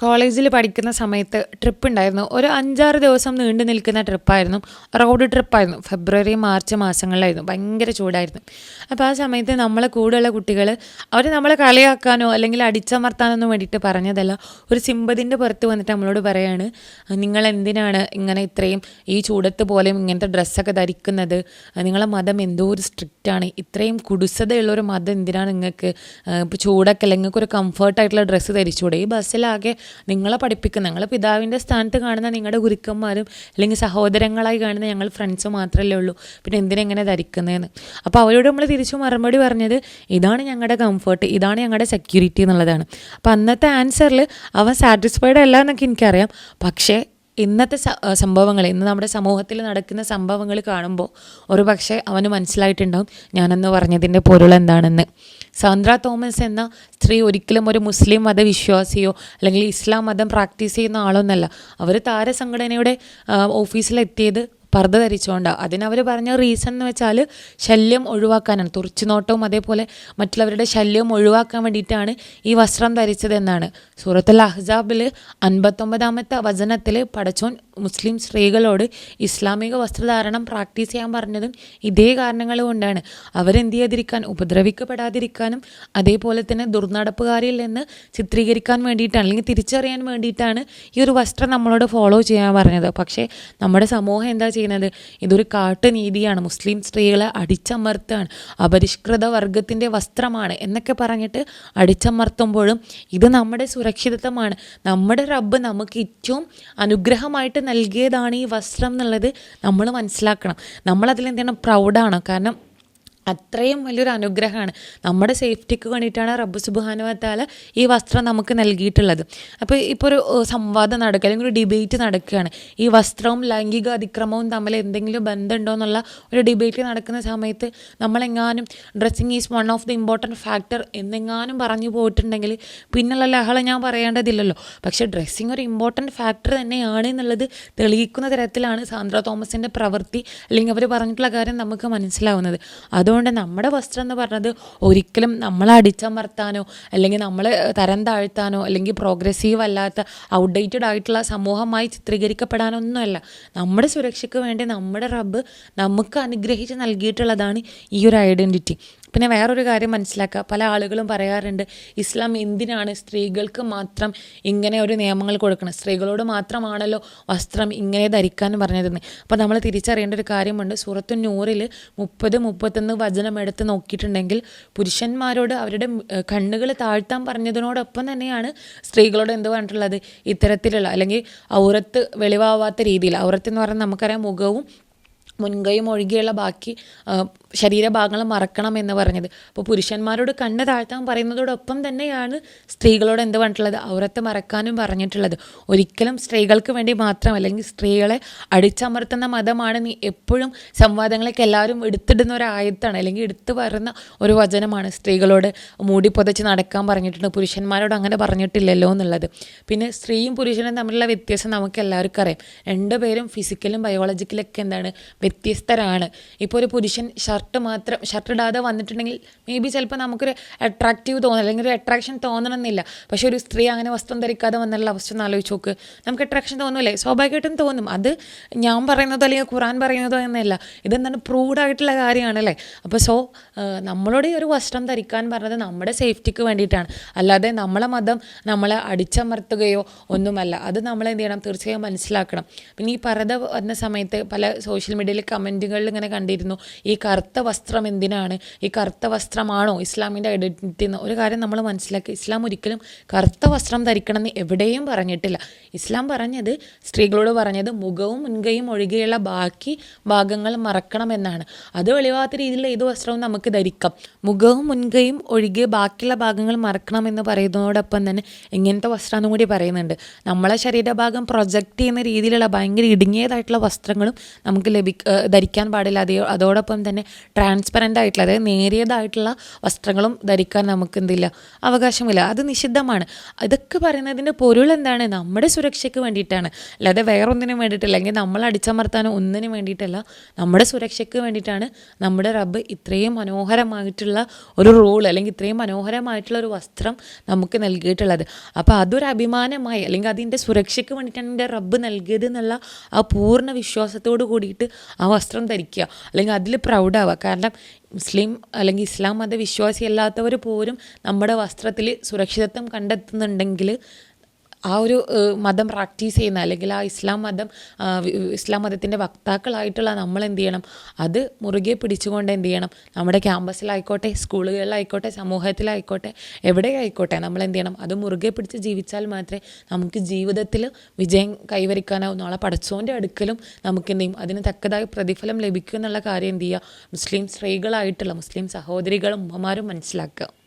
കോളേജിൽ പഠിക്കുന്ന സമയത്ത് ട്രിപ്പ് ഉണ്ടായിരുന്നു. ഒരു അഞ്ചാറ് ദിവസം നീണ്ടു നിൽക്കുന്ന ട്രിപ്പായിരുന്നു റോഡ് ട്രിപ്പായിരുന്നു ഫെബ്രുവരി മാർച്ച് മാസങ്ങളിലായിരുന്നു. ഭയങ്കര ചൂടായിരുന്നു. അപ്പോൾ ആ സമയത്ത് നമ്മളെ കൂടെയുള്ള കുട്ടികൾ അവർ നമ്മളെ കളിയാക്കാനോ അല്ലെങ്കിൽ അടിച്ചമർത്താനൊന്നും വേണ്ടിയിട്ട് പറഞ്ഞതല്ല. ഒരു സിമ്പതിന്റെ പുറത്ത് വന്നിട്ട് നമ്മളോട് പറയാണ് നിങ്ങൾ എന്തിനാണ് ഇങ്ങനെ ഇത്രയും ഈ ചൂടത്ത് പോലെയും ഇങ്ങനത്തെ ഡ്രസ്സൊക്കെ ധരിക്കുന്നത്? നിങ്ങളെ മതം എന്തോ ഒരു സ്ട്രിക്റ്റ് ആണ്. ഇത്രയും കുടുസതയുള്ളൊരു മതം എന്തിനാണ് നിങ്ങൾക്ക്? ഇപ്പോൾ ചൂടൊക്കെ അല്ലെങ്കിൽ ഒരു കംഫർട്ടായിട്ടുള്ള ഡ്രസ്സ് ധരിച്ചുകൂടെ ഈ ബസ്സിലാകെ നിങ്ങളെ പഠിപ്പിക്കുന്ന നിങ്ങളെ പിതാവിന്റെ സ്ഥാനത്ത് കാണുന്ന നിങ്ങളുടെ ഗുരുക്കന്മാരും അല്ലെങ്കിൽ സഹോദരങ്ങളായി കാണുന്ന ഞങ്ങൾ ഫ്രണ്ട്സ് മാത്രമല്ലേ ഉള്ളൂ. പിന്നെ എന്തിനെങ്ങനെ ധരിക്കുന്നതെന്ന് അപ്പോൾ അവരോട് നമ്മൾ തിരിച്ചു മറുപടി പറഞ്ഞത് ഇതാണ് ഞങ്ങളുടെ കംഫർട്ട് ഇതാണ് ഞങ്ങളുടെ സെക്യൂരിറ്റി എന്നുള്ളതാണ്. അപ്പോൾ അന്നത്തെ ആൻസറിൽ അവൻ സാറ്റിസ്ഫൈഡ് അല്ല എന്നൊക്കെ എനിക്കറിയാം. പക്ഷേ ഇന്നത്തെ സംഭവങ്ങൾ ഇന്ന് നമ്മുടെ സമൂഹത്തിൽ നടക്കുന്ന സംഭവങ്ങൾ കാണുമ്പോൾ ഒരു പക്ഷേ അവന് മനസ്സിലായിട്ടുണ്ടാവും ഞാനെന്ന് പറഞ്ഞതിന്റെ പൊരുൾ എന്താണെന്ന്. സാന്ദ്ര തോമസ് എന്ന സ്ത്രീ ഒരിക്കലും ഒരു മുസ്ലിം മതവിശ്വാസിയോ അല്ലെങ്കിൽ ഇസ്ലാം മതം പ്രാക്ടീസ് ചെയ്യുന്ന ആളൊന്നല്ല. അവർ താരസംഘടനയുടെ ഓഫീസിലെത്തിയത് പർദ്ദ ധരിച്ചുകൊണ്ടാണ് അതിനവർ പറഞ്ഞ റീസൺ എന്ന് വെച്ചാൽ ശല്യം ഒഴിവാക്കാനാണ്. തുറച്ചുനോട്ടവും അതേപോലെ മറ്റുള്ളവരുടെ ശല്യവും ഒഴിവാക്കാൻ വേണ്ടിയിട്ടാണ് ഈ വസ്ത്രം ധരിച്ചതെന്നാണ്. സൂറത്തുൽ അഹ്സാബിൽ അൻപത്തൊമ്പതാമത്തെ വചനത്തിൽ പടച്ചോൻ മുസ്ലിം സ്ത്രീകളോട് ഇസ്ലാമിക വസ്ത്രധാരണം പ്രാക്ടീസ് ചെയ്യാൻ പറഞ്ഞതും ഇതേ കാരണങ്ങൾ കൊണ്ടാണ്. അവരെന്ത് ചെയ്യാതിരിക്കാൻ ഉപദ്രവിക്കപ്പെടാതിരിക്കാനും അതേപോലെ തന്നെ ദുർനടപ്പുകാരിൽ നിന്ന് ചിത്രീകരിക്കാൻ വേണ്ടിയിട്ടാണ് അല്ലെങ്കിൽ തിരിച്ചറിയാൻ വേണ്ടിയിട്ടാണ് ഈ ഒരു വസ്ത്രം നമ്മളോട് ഫോളോ ചെയ്യാൻ പറഞ്ഞത്. പക്ഷേ നമ്മുടെ സമൂഹം എന്താ ചെയ്യുന്നത്? ഇതൊരു കാട്ടുനീതിയാണ്. മുസ്ലിം സ്ത്രീകളെ അടിച്ചമർത്തുകയാണ്. അപരിഷ്കൃത വർഗത്തിന്റെ വസ്ത്രമാണ് എന്നൊക്കെ പറഞ്ഞിട്ട് അടിച്ചമർത്തുമ്പോഴും ഇത് നമ്മുടെ സുരക്ഷിതത്വമാണ്. നമ്മുടെ റബ്ബ് നമുക്ക് ഏറ്റവും അനുഗ്രഹമായിട്ട് നൽകിയതാണ് ഈ വസ്ത്രം എന്നുള്ളത് നമ്മൾ മനസ്സിലാക്കണം. നമ്മളതിലെന്താണ്? പ്രൗഡാണ്. കാരണം അത്രയും വലിയൊരു അനുഗ്രഹമാണ്. നമ്മുടെ സേഫ്റ്റിക്ക് വേണ്ടിയിട്ടാണ് റബ്ബു സുബാനുവത്താല ഈ വസ്ത്രം നമുക്ക് നൽകിയിട്ടുള്ളത്. അപ്പോൾ ഇപ്പോൾ ഒരു സംവാദം നടക്കുക അല്ലെങ്കിൽ ഒരു ഡിബേറ്റ് നടക്കുകയാണ്. ഈ വസ്ത്രവും ലൈംഗിക അതിക്രമവും തമ്മിൽ എന്തെങ്കിലും ബന്ധമുണ്ടോ എന്നുള്ള ഒരു ഡിബേറ്റ് നടക്കുന്ന സമയത്ത് നമ്മളെങ്ങാനും dressing is one of the important factor എന്നെങ്ങാനും പറഞ്ഞു പോയിട്ടുണ്ടെങ്കിൽ പിന്നുള്ള ലഹള ഞാൻ പറയേണ്ടതില്ലല്ലോ. പക്ഷേ ഡ്രസ്സിങ് ഒരു ഇമ്പോർട്ടന്റ് ഫാക്ടർ തന്നെയാണ് എന്നുള്ളത് തെളിയിക്കുന്ന തരത്തിലാണ് സാന്ദ്ര തോമസിന്റെ പ്രവൃത്തി അല്ലെങ്കിൽ അവർ പറഞ്ഞിട്ടുള്ള കാര്യം നമുക്ക് മനസ്സിലാവുന്നത്. അതുകൊണ്ട് നമ്മുടെ വസ്ത്രം എന്ന് പറഞ്ഞത് ഒരിക്കലും നമ്മളെ അടിച്ചമർത്താനോ അല്ലെങ്കിൽ നമ്മളെ തരം താഴ്ത്താനോ അല്ലെങ്കിൽ പ്രോഗ്രസീവ് അല്ലാത്ത ഔട്ട്ഡേറ്റഡ് ആയിട്ടുള്ള സമൂഹമായി ചിത്രീകരിക്കപ്പെടാനൊന്നുമല്ല നമ്മുടെ സുരക്ഷയ്ക്ക് വേണ്ടി നമ്മുടെ റബ്ബ് നമുക്ക് അനുഗ്രഹിച്ച് നൽകിയിട്ടുള്ളതാണ് ഈ ഒരു ഐഡന്റിറ്റി പിന്നെ വേറൊരു കാര്യം മനസ്സിലാക്കുക. പല ആളുകളും പറയാറുണ്ട് ഇസ്ലാം എന്തിനാണ് സ്ത്രീകൾക്ക് മാത്രം ഇങ്ങനെ ഒരു നിയമങ്ങൾ കൊടുക്കുന്നത് സ്ത്രീകളോട് മാത്രമാണല്ലോ വസ്ത്രം ഇങ്ങനെ ധരിക്കാൻ പറഞ്ഞിരുന്നത് അപ്പോൾ നമ്മൾ തിരിച്ചറിയേണ്ട ഒരു കാര്യമുണ്ട്. സൂറത്തു നൂറിൽ മുപ്പത് മുപ്പത്തൊന്ന് വചനം എടുത്ത് നോക്കിയിട്ടുണ്ടെങ്കിൽ പുരുഷന്മാരോട് അവരുടെ കണ്ണുകൾ താഴ്ത്താൻ പറഞ്ഞതിനോടൊപ്പം തന്നെയാണ് സ്ത്രീകളോട് എന്ത് പറഞ്ഞിട്ടുള്ളത്? ഇത്തരത്തിലുള്ള അല്ലെങ്കിൽ ഔറത്ത് വെളിവാവാത്ത രീതിയിൽ ഔറത്ത് എന്ന് പറഞ്ഞാൽ നമുക്കറിയാം മുഖവും മുൻകൈയും ഒഴികെയുള്ള ബാക്കി ശരീരഭാഗങ്ങൾ മറക്കണം എന്ന് പറഞ്ഞത്. അപ്പോൾ പുരുഷന്മാരോട് കണ്ണ് താഴ്ത്താൻ പറയുന്നതോടൊപ്പം തന്നെയാണ് സ്ത്രീകളോട് എന്ത് പറഞ്ഞിട്ടുള്ളത്? ഔറത്ത് മറക്കാനും പറഞ്ഞിട്ടുള്ളത്. ഒരിക്കലും സ്ത്രീകൾക്ക് വേണ്ടി മാത്രം അല്ലെങ്കിൽ സ്ത്രീകളെ അടിച്ചമർത്തുന്ന മതമാണ് നീ എപ്പോഴും സംവാദങ്ങളൊക്കെ എല്ലാവരും എടുത്തിടുന്ന ഒരു ആയത്താണ് അല്ലെങ്കിൽ എടുത്തു പറയുന്ന ഒരു വചനമാണ് സ്ത്രീകളോട് മൂടി പുതച്ച് നടക്കാൻ പറഞ്ഞിട്ടുണ്ട്. പുരുഷന്മാരോട് അങ്ങനെ പറഞ്ഞിട്ടില്ലല്ലോ എന്നുള്ളത്. പിന്നെ സ്ത്രീയും പുരുഷനും തമ്മിലുള്ള വ്യത്യാസം നമുക്ക് എല്ലാവർക്കും അറിയാം. രണ്ടുപേരും ഫിസിക്കലും ബയോളജിക്കലൊക്കെ എന്താണ് വ്യത്യസ്തരാണ്. ഇപ്പോൾ ഒരു പുരുഷൻ ഷർട്ട് മാത്രം ഷർട്ട് ഇടാതെ വന്നിട്ടുണ്ടെങ്കിൽ മേ ബി ചിലപ്പോൾ നമുക്കൊരു അട്രാക്റ്റീവ് തോന്നും അല്ലെങ്കിൽ ഒരു അട്രാക്ഷൻ തോന്നണമെന്നില്ല. പക്ഷേ ഒരു സ്ത്രീ അങ്ങനെ വസ്ത്രം ധരിക്കാതെ വന്നുള്ള അവസ്ഥ ഒന്ന് ആലോചിച്ച് നോക്ക്. നമുക്ക് അട്രാക്ഷൻ തോന്നുമല്ലേ സ്വാഭാവികമായിട്ടും തോന്നും. അത് ഞാൻ പറയുന്നതോ അല്ലെങ്കിൽ ഖുറാൻ പറയുന്നതോ എന്നല്ല. ഇതെന്താണ് പ്രൂവ്ഡ് ആയിട്ടുള്ള കാര്യമാണല്ലേ അപ്പോൾ സോ നമ്മളോട് ഒരു വസ്ത്രം ധരിക്കാൻ പറഞ്ഞത് നമ്മുടെ സേഫ്റ്റിക്ക് വേണ്ടിയിട്ടാണ്. അല്ലാതെ നമ്മളെ മതം നമ്മളെ അടിച്ചമർത്തുകയോ ഒന്നുമല്ല. അത് നമ്മൾ എന്ത് ചെയ്യണം? തീർച്ചയായും മനസ്സിലാക്കണം. പിന്നെ ഈ പറത വന്ന സമയത്ത് പല സോഷ്യൽ മീഡിയയിൽ കമന്റുകളിൽ ഇങ്ങനെ കണ്ടിരുന്നു. ഈ കറുത്ത വസ്ത്രം എന്തിനാണ്? ഈ കറുത്ത വസ്ത്രമാണോ ഇസ്ലാമിന്റെ ഐഡന്റിറ്റി എന്ന് ഒരു കാര്യം നമ്മൾ മനസ്സിലാക്കി. ഇസ്ലാം ഒരിക്കലും കറുത്ത വസ്ത്രം ധരിക്കണം എന്ന് എവിടെയും പറഞ്ഞിട്ടില്ല. ഇസ്ലാം പറഞ്ഞത് സ്ത്രീകളോട് പറഞ്ഞത് മുഖവും മുൻകൈയും ഒഴികെയുള്ള ബാക്കി ഭാഗങ്ങൾ മറക്കണം എന്നാണ്. അത് വെളിവാത്ത രീതിയിൽ ഏത് വസ്ത്രവും നമുക്ക് ധരിക്കാം. മുഖവും മുൻകൈയും ഒഴികെ ബാക്കിയുള്ള ഭാഗങ്ങൾ മറക്കണം എന്ന് പറയുന്നതോടൊപ്പം തന്നെ എങ്ങനത്തെ വസ്ത്രമെന്നും കൂടി പറയുന്നുണ്ട്. നമ്മളെ ശരീരഭാഗം പ്രൊജക്റ്റ് ചെയ്യുന്ന രീതിയിലുള്ള ഭയങ്കര ഇടുങ്ങിയതായിട്ടുള്ള വസ്ത്രങ്ങളും നമുക്ക് ലഭിക്ക ധരിക്കാൻ പാടില്ല. അതേ അതോടൊപ്പം തന്നെ ട്രാൻസ്പെറന്റ് ആയിട്ടുള്ള അതായത് നേരിയതായിട്ടുള്ള വസ്ത്രങ്ങളും ധരിക്കാൻ നമുക്ക് എന്തില്ല അവകാശമില്ല. അത് നിഷിദ്ധമാണ്. ഇതൊക്കെ പറയുന്നതിന്റെ പൊരുൾ എന്താണ്? നമ്മുടെ സുരക്ഷയ്ക്ക് വേണ്ടിയിട്ടാണ്. അല്ലാതെ വേറൊന്നിനും വേണ്ടിയിട്ടില്ല. അല്ലെങ്കിൽ നമ്മൾ അടിച്ചമർത്താനോ ഒന്നിനും വേണ്ടിയിട്ടല്ല. നമ്മുടെ സുരക്ഷയ്ക്ക് വേണ്ടിയിട്ടാണ് നമ്മുടെ റബ്ബ് ഇത്രയും മനോഹരമായിട്ടുള്ള ഒരു റോൾ അല്ലെങ്കിൽ ഇത്രയും മനോഹരമായിട്ടുള്ള ഒരു വസ്ത്രം നമുക്ക് നൽകിയിട്ടുള്ളത്. അപ്പോൾ അതൊരു അഭിമാനമായി അല്ലെങ്കിൽ അതിന്റെ സുരക്ഷയ്ക്ക് വേണ്ടിയിട്ടാണ് എന്റെ റബ്ബ് നൽകിയത് എന്നുള്ള ആ പൂർണ വിശ്വാസത്തോട് കൂടിയിട്ട് ആ വസ്ത്രം ധരിക്കുക. അല്ലെങ്കിൽ അതിൽ പ്രൗഡാവുക കാരണം മുസ്ലിം അല്ലെങ്കിൽ ഇസ്ലാം മത വിശ്വാസി അല്ലാത്തവർ പോലും നമ്മുടെ വസ്ത്രത്തിൽ സുരക്ഷിതത്വം കണ്ടെത്തുന്നുണ്ടെങ്കിൽ ആ ഒരു മതം പ്രാക്ടീസ് ചെയ്യുന്ന അല്ലെങ്കിൽ ആ ഇസ്ലാം മതം ഇസ്ലാം മതത്തിന്റെ വക്താക്കളായിട്ടുള്ള നമ്മൾ എന്ത് ചെയ്യണം? അത് മുറുകെ പിടിച്ചുകൊണ്ട് എന്ത് ചെയ്യണം? നമ്മുടെ ക്യാമ്പസിലായിക്കോട്ടെ സ്കൂളുകളിലായിക്കോട്ടെ സമൂഹത്തിലായിക്കോട്ടെ എവിടെയായിക്കോട്ടെ നമ്മൾ എന്ത് ചെയ്യണം? അത് മുറുകെ പിടിച്ച് ജീവിച്ചാൽ മാത്രമേ നമുക്ക് ജീവിതത്തിൽ വിജയം കൈവരിക്കാനാവും. നാളെ പടച്ചോന്റെ അടുക്കലും നമുക്ക് എന്ത് ചെയ്യും? അതിന് തക്കതായ പ്രതിഫലം ലഭിക്കും എന്നുള്ള കാര്യം എന്ത് ചെയ്യുക? മുസ്ലിം സ്ത്രീകളായിട്ടുള്ള മുസ്ലിം സഹോദരികളും ഉമ്മമാരും മനസ്സിലാക്കുക.